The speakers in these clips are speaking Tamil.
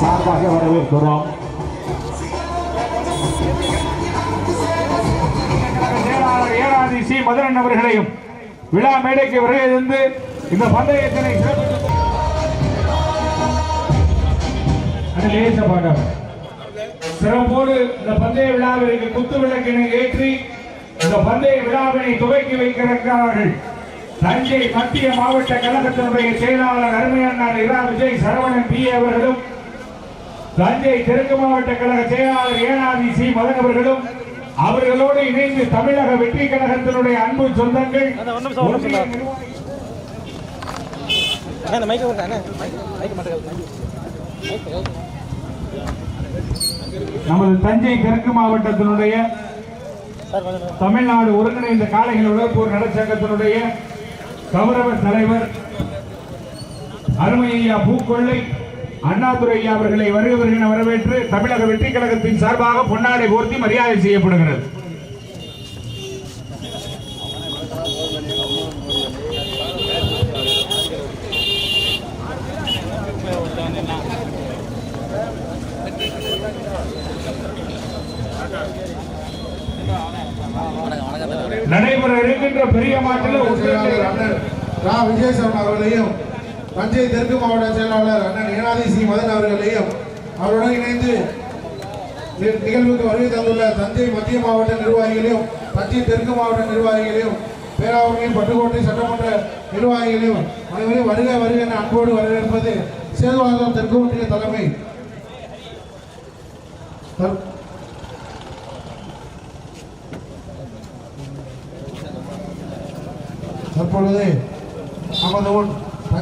சார்பாக வரவேற்கிறோம் செயலாளர் சி மதுரன் அவர்களையும் விழா மேடைக்கு வருகை தந்து இந்த பந்தயத்தினை சிறப்போடு இந்த பந்தய விழாவிற்கு குத்து விளக்கினை ஏற்றி இந்த பந்தய விழாவினை துவக்கி வைக்கிறார்கள் தஞ்சை மத்திய மாவட்ட கழகத்தினுடைய செயலாளர் அருமையண்ணார் இரா விஜய் சரவணன் பி அவர்களும் தஞ்சை தெற்கு மாவட்ட கழக செயலாளர் ஏனாதி சி. மதன் அவர்களும் அவர்களோடு இணைந்து தமிழக வெற்றி கழகத்தினுடைய அன்பு சொந்தங்கள் நமது தஞ்சை தெற்கு மாவட்டத்தினுடைய தமிழ்நாடு ஒருங்கிணைந்த காளைகள் உழப்போர் நலச்சங்கத்தினுடைய கௌரவ தலைவர் அருமையா பூக்கொள்ளை அண்ணாதுரை அவர்களை வருக வரவேற்று தமிழக வெற்றி கழகத்தின் சார்பாக பொன்னாடை போர்த்தி மரியாதை செய்யப்படுகிறது. நடைபெற இருக்கின்ற பெரிய மாற்றில் செயலாளர் விஜயசவன் அவர்களையும் தஞ்சை தெற்கு மாவட்ட செயலாளர் அண்ணன் ஏனாதி சி. மதன் அவர்களையும் அவருடன் இணைந்து நிகழ்வுக்கு வருகை தந்துள்ள தஞ்சை மத்திய மாவட்ட நிர்வாகிகளையும் தஞ்சை தெற்கு மாவட்ட நிர்வாகிகளையும் பேராவூரின் பட்டுக்கோட்டை சட்டமன்ற நிர்வாகிகளையும் அனைவரையும் வருக வருக என அன்போடு வரவேற்பது சேதுவாக்கம் தெற்கு ஒன்றிய தலைமை. தற்பொழுது நமது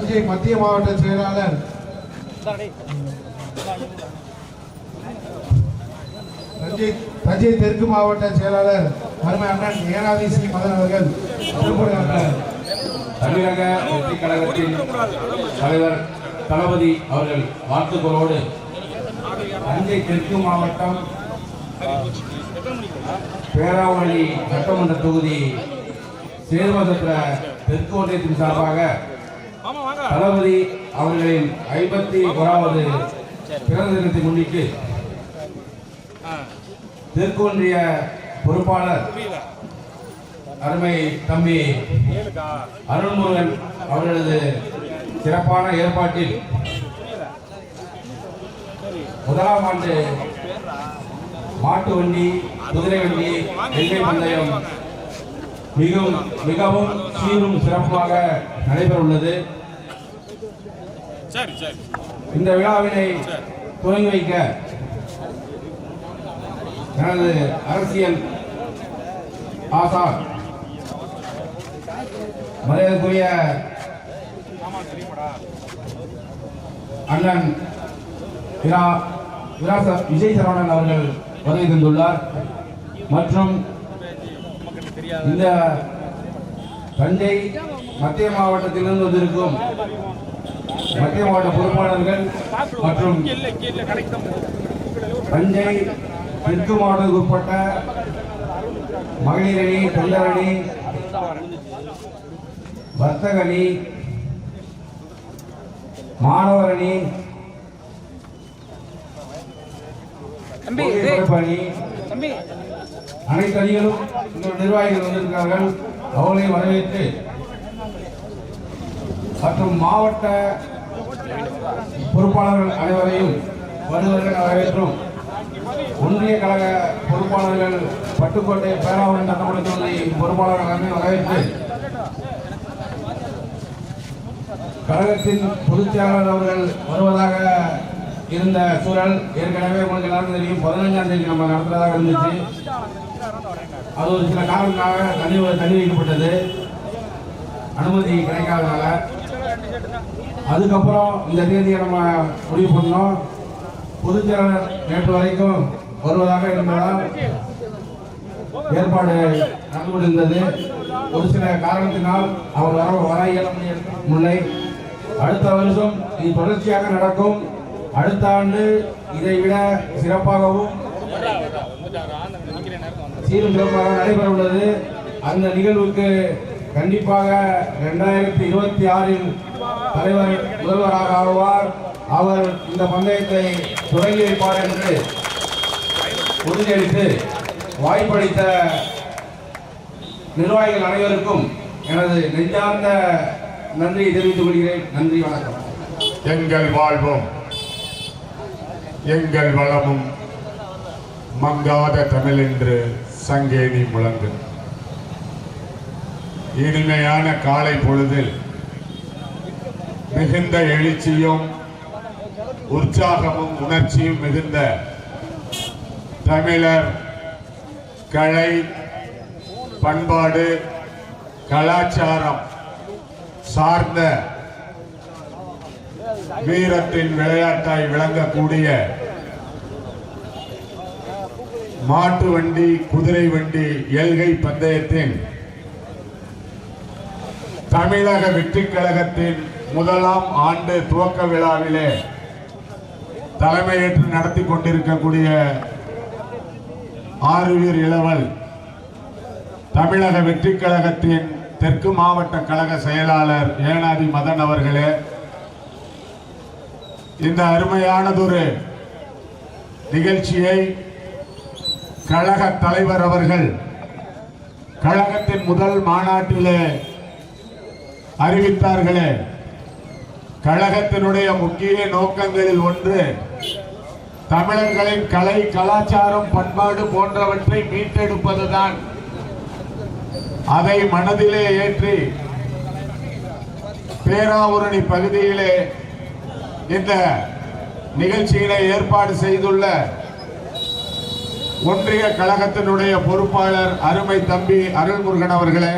தஞ்சை மத்திய மாவட்ட செயலாளர். தஞ்சை தஞ்சை தெற்கு மாவட்ட செயலாளர் அருமை அண்ணன் ஏனாதி ஸ்ரீ மதன் அவர்கள் தமிழக வெற்றி கழகத்தின் தலைவர் தளபதி அவர்கள் வாழ்த்துக்களோடு தஞ்சை தெற்கு மாவட்டம் பேராவளி சட்டமன்ற தொகுதி சேர்வதற்ற தெற்கு ஒன்றியத்தின் சார்பாக தளபதி அவர்களின் ஐம்பத்தி ஓராவது பிறந்த தினத்தை முன்னிட்டு தெற்கொன்றிய பொறுப்பாளர் அருமை தம்பி அருள்முருகன் அவர்களது சிறப்பான ஏற்பாட்டில் முதலாம் ஆண்டு மாட்டு வண்டி குதிரை வண்டி எல்லை பந்தயம் மிகவும் மிகவும் சீரும் சிறப்பாக நடைபெற உள்ளது இந்த விழாவினை துவங்கி வைக்க எனது அரசியல் ஆசான் மரியாதைக்குரிய அண்ணன் விரா விராச விஜய் சரவணன் அவர்கள் வருகை தந்துள்ளார். மற்றும் இந்த தஞ்சை மத்திய மாவட்டத்திலிருந்து வந்திருக்கும் மத்திய மாவட்ட பொறுப்பாளர்கள் மற்றும் தஞ்சை தெற்கு மாவட்டத்துக்கு உட்பட்ட மகளிர் அணி தொண்டர் அணி வர்த்தக அணி மாணவர் அணி அணி அனைத்து அணிகளும் நிர்வாகிகள் வந்திருக்கிறார்கள். அவர்களையும் வரவேற்று மற்றும் மாவட்ட பொறுப்பாளர்கள் அனைவரையும் வருவர்கள் வரவேற்றும் ஒன்றிய கழக பொறுப்பாளர்கள் பட்டுக்கோட்டை பேராவூர் சட்டமன்ற தொகுதி பொறுப்பாளர்கள் அனைவரையும் வரவேற்று கழகத்தின் பொதுச் செயலாளர் அவர்கள் வருவதாக இருந்த சூழல் ஏற்கனவே உங்களுக்கு எல்லாருக்கும் தெரியும். பதினஞ்சாம் தேதி நம்ம நடத்துறதாக இருந்துச்சு. அது ஒரு சில காரணங்களாக தனி தனி வைக்கப்பட்டது. அனுமதி கிடைக்காதனால. அதுக்கப்புறம் இந்த தேதியை நம்ம முடிவு பண்ணோம். பொதுச் நேற்று வரைக்கும் வருவதாக இருந்ததால் ஏற்பாடு நடந்து கொண்டிருந்தது. ஒரு சில காரணத்தினால் அவர் வர வர இயல அடுத்த வருஷம் இது தொடர்ச்சியாக நடக்கும். அடுத்த ஆண்டு இதை விட சிறப்பாகவும் சீரும் சிறப்பாக நடைபெற உள்ளது. அந்த நிகழ்வுக்கு கண்டிப்பாக ரெண்டாயிரத்தி இருபத்தி ஆறில் தலைவர் முதல்வராக ஆவார் அவர் இந்த பந்தயத்தை தொடங்கி வைப்பார் என்று உறுதியளித்து வாய்ப்பளித்த நிர்வாகிகள் அனைவருக்கும் எனது நெஞ்சார்ந்த நன்றியை தெரிவித்துக் கொள்கிறேன். நன்றி வணக்கம். எங்கள் வாழ்வும் எங்கள் வளமும் மங்காத தமிழ் என்று சங்கேதி முழங்கு இனிமையான காலை பொழுதில் மிகுந்த எழுச்சியும் உற்சாகமும் உணர்ச்சியும் மிகுந்த தமிழர் கலை பண்பாடு கலாச்சாரம் சார்ந்த வீரத்தின் விளையாட்டாய் விளங்கக்கூடிய மாட்டு வண்டி குதிரை வண்டி எல்கை பந்தயத்தின் தமிழக வெற்றிக் கழகத்தின் முதலாம் ஆண்டு துவக்க விழாவிலே தலைமையேற்று நடத்தி கொண்டிருக்கக்கூடிய ஆறுவீர் இளவல் தமிழக வெற்றி கழகத்தின் தெற்கு மாவட்ட கழக செயலாளர் ஏனாதி மதன் அவர்களே இந்த அருமையானதொரு நிகழ்ச்சியை கழக தலைவர் அவர்கள் கழகத்தின் முதல் மாநாட்டிலே அறிவித்தார்களே. கழகத்தினுடைய முக்கிய நோக்கங்களில் ஒன்று தமிழர்களின் கலை கலாச்சாரம் பண்பாடு போன்றவற்றை மீட்டெடுப்பதுதான். அதை மனதிலே ஏற்றி பேராவூரணி பகுதியிலே இந்த நிகழ்ச்சியினை ஏற்பாடு செய்துள்ள ஒன்றிய கழகத்தினுடைய பொறுப்பாளர் அருமை தம்பி அருள்முருகன் அவர்களே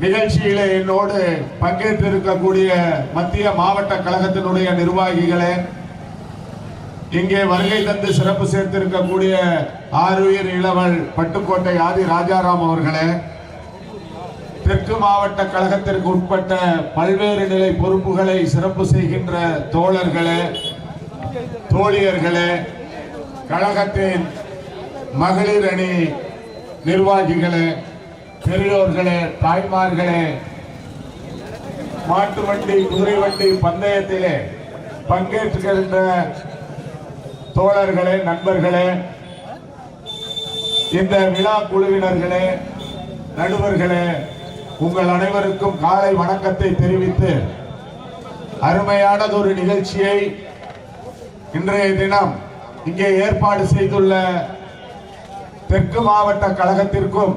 நிகழ்ச்சியில என்னோடு பங்கேற்றிருக்கக்கூடிய மத்திய மாவட்ட கழகத்தினுடைய நிர்வாகிகளே இங்கே வருகை தந்து சிறப்பு சேர்த்திருக்கக்கூடிய ஆறுயிர் இளவல் பட்டுக்கோட்டை ஆதி ராஜாராம் அவர்களே தெற்கு மாவட்ட கழகத்திற்கு உட்பட்ட பல்வேறு நிலை பொறுப்புகளை சிறப்பு செய்கின்ற தோழர்களே தோழியர்களே கழகத்தின் மகளிர் அணி நிர்வாகிகளே பெரியோர்களே தாய்மார்களே மாட்டு வண்டி குதிரை வண்டி பந்தயத்திலே பங்கேற்றுகின்ற தோழர்களே நண்பர்களே இந்த விழா குழுவினர்களே நடுவர்களே உங்கள் அனைவருக்கும் காலை வணக்கத்தை தெரிவித்து அருமையானதொரு நிகழ்ச்சியை இன்றைய தினம் இங்கே ஏற்பாடு செய்துள்ள தெற்கு மாவட்ட கழகத்திற்கும்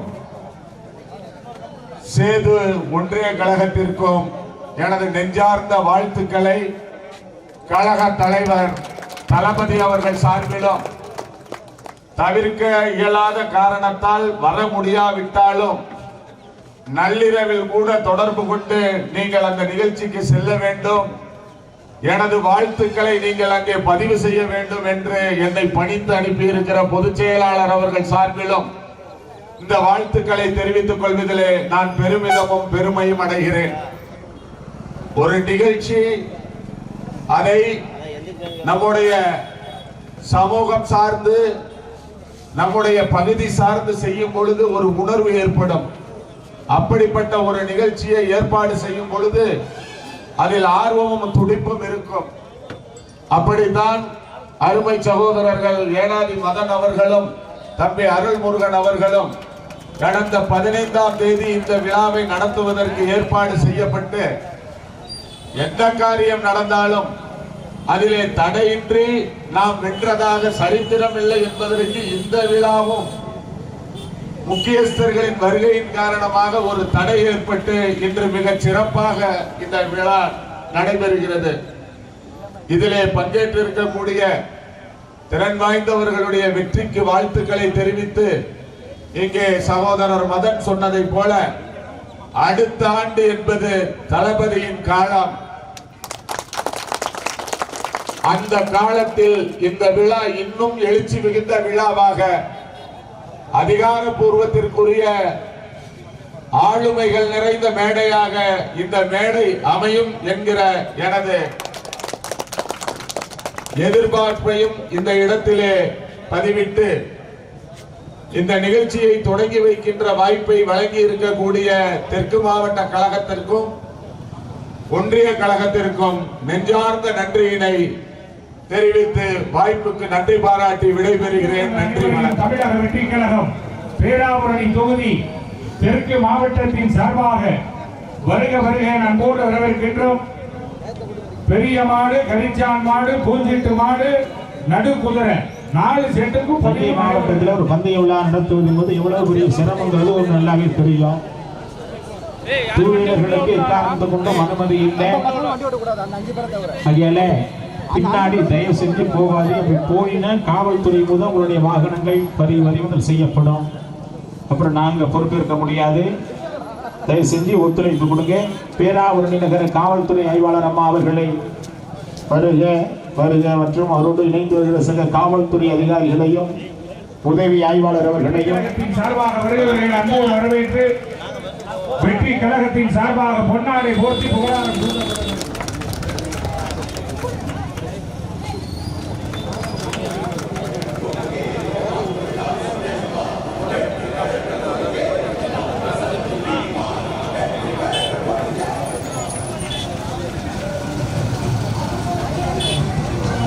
சேது ஒன்றிய கழகத்திற்கும் எனது நெஞ்சார்ந்த வாழ்த்துக்களை கழக தலைவர் தளபதி அவர்கள் சார்பிலும் தவிர்க்க இயலாத காரணத்தால் வர முடியாவிட்டாலும் நள்ளிரவில் கூட தொடர்பு கொண்டு நீங்கள் அந்த நிகழ்ச்சிக்கு செல்ல வேண்டும். எனது வாழ்த்துக்களை நீங்கள் அங்கே பதிவு செய்ய வேண்டும் என்று என்னை பணித்து அனுப்பியிருக்கிற பொதுச் செயலாளர் அவர்கள் சார்பிலும் இந்த வாழ்த்துக்களை தெரிவித்துக் கொள்வதிலே நான் பெருமிதமும் பெருமையும் அடைகிறேன். ஒரு நிகழ்ச்சி அதை நம்முடைய சமூகம் சார்ந்து நம்முடைய பகுதி சார்ந்து செய்யும் பொழுது ஒரு உணர்வு ஏற்படும். அப்படிப்பட்ட ஒரு நிகழ்ச்சியை ஏற்பாடு செய்யும் பொழுது அதில் ஆர்வமும் துடிப்பும் இருக்கும். அப்படித்தான் அருமை சகோதரர்கள் ஏனாதி மதன் அவர்களும் தம்பி அருள்முருகன் அவர்களும் கடந்த பதினைந்தாம் தேதி இந்த விழாவை நடத்துவதற்கு ஏற்பாடு செய்யப்பட்டு எந்த காரியம் நடந்தாலும் அதிலே தடையின்றி நாம் வென்றதாக சரித்திரம் இல்லை என்பதற்கு இந்த விழாவும் முக்கியஸ்தர்களின் வருகையின் காரணமாக ஒரு தடை ஏற்பட்டு இன்று மிக சிறப்பாக இந்த விழா நடைபெறுகிறது. இதிலே பங்கேற்றிருக்கக்கூடிய திறன் வாய்ந்தவர்களுடைய வெற்றிக்கு வாழ்த்துக்களை தெரிவித்து இங்கே சகோதரர் மதன் சொன்னதை போல அடுத்த ஆண்டு என்பது தளபதியின் காலம். அந்த காலத்தில் இந்த விழா இன்னும் எழுச்சி மிகுந்த விழாவாக அதிகாரபூர்வத்திற்குரிய ஆளுமைகள் நிறைந்த மேடையாக இந்த மேடை அமையும் என்கிற எனது எதிர்பார்ப்பையும் இந்த இடத்திலே பதிவிட்டு இந்த நிகழ்ச்சியை தொடங்கி வைக்கின்ற வாய்ப்பை வழங்கி இருக்கக்கூடிய தெற்கு மாவட்ட கழகத்திற்கும் ஒன்றிய கழகத்திற்கும் நெஞ்சார்ந்த நன்றியினை தெரிவித்து வாய்ப்புக்கு நன்றி பாராட்டி விடைபெறுகிறேன். நன்றி வணக்கம். தமிழக வெற்றி கழகம் பேராவூரணி தொகுதி தெற்கு மாவட்டத்தின் சார்பாக வருக வருக அன்போடு வரவேற்கின்றோம். பெரிய மாடு கரிச்சான் மாடு பூஞ்சிட்டு மாடு நடு குதிரை. நாலு செட்டுக்கும் தஞ்சை பதிய மாவட்டத்தில் ஒரு பந்தய விழா நடத்துவதன் போது எவ்வளவு பெரிய சிரமங்கள் ஒரு நல்லாவே தெரியும். டூ வீலர்களுக்கு எக்காரணத்தை கொண்டும். அனுமதி இல்லை. அதையால பின்னாடி தயவு செஞ்சு போகாது. அப்படி போயினா காவல்துறை மூலம் உங்களுடைய வாகனங்கள் பறி பறிமுதல் செய்யப்படும். அப்புறம் நாங்க பொறுப்பேற்க முடியாது. தயவு செஞ்சு ஒத்துழைப்பு கொடுங்க. பேராவூரணி நகர காவல்துறை ஆய்வாளர் அம்மா அவர்களை வருக. வருக மற்றும் அவரோடு இணைந்து வருகிற சக காவல்துறை அதிகாரிகளையும் உதவி ஆய்வாளர் அவர்களையும் சார்பாக வருகிறவர்கள் அன்போடு வரவேற்று வெற்றி கழகத்தின் சார்பாக பொன்னாடை போர்த்தி புகழாரம் சூட்டப்பட்டது.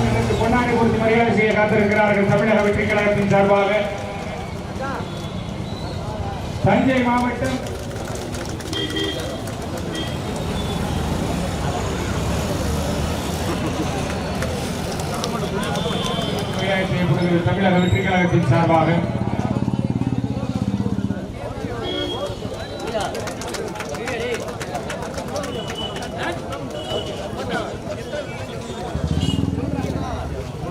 இதற்கு பொன்னாடை போர்த்தி மரியாதை செய்ய காத்திருக்கிறார்கள் தமிழக வெற்றி கழகத்தின் சார்பாக தஞ்சை மாவட்டம் தமிழக வெற்றி கழகத்தின் சார்பாக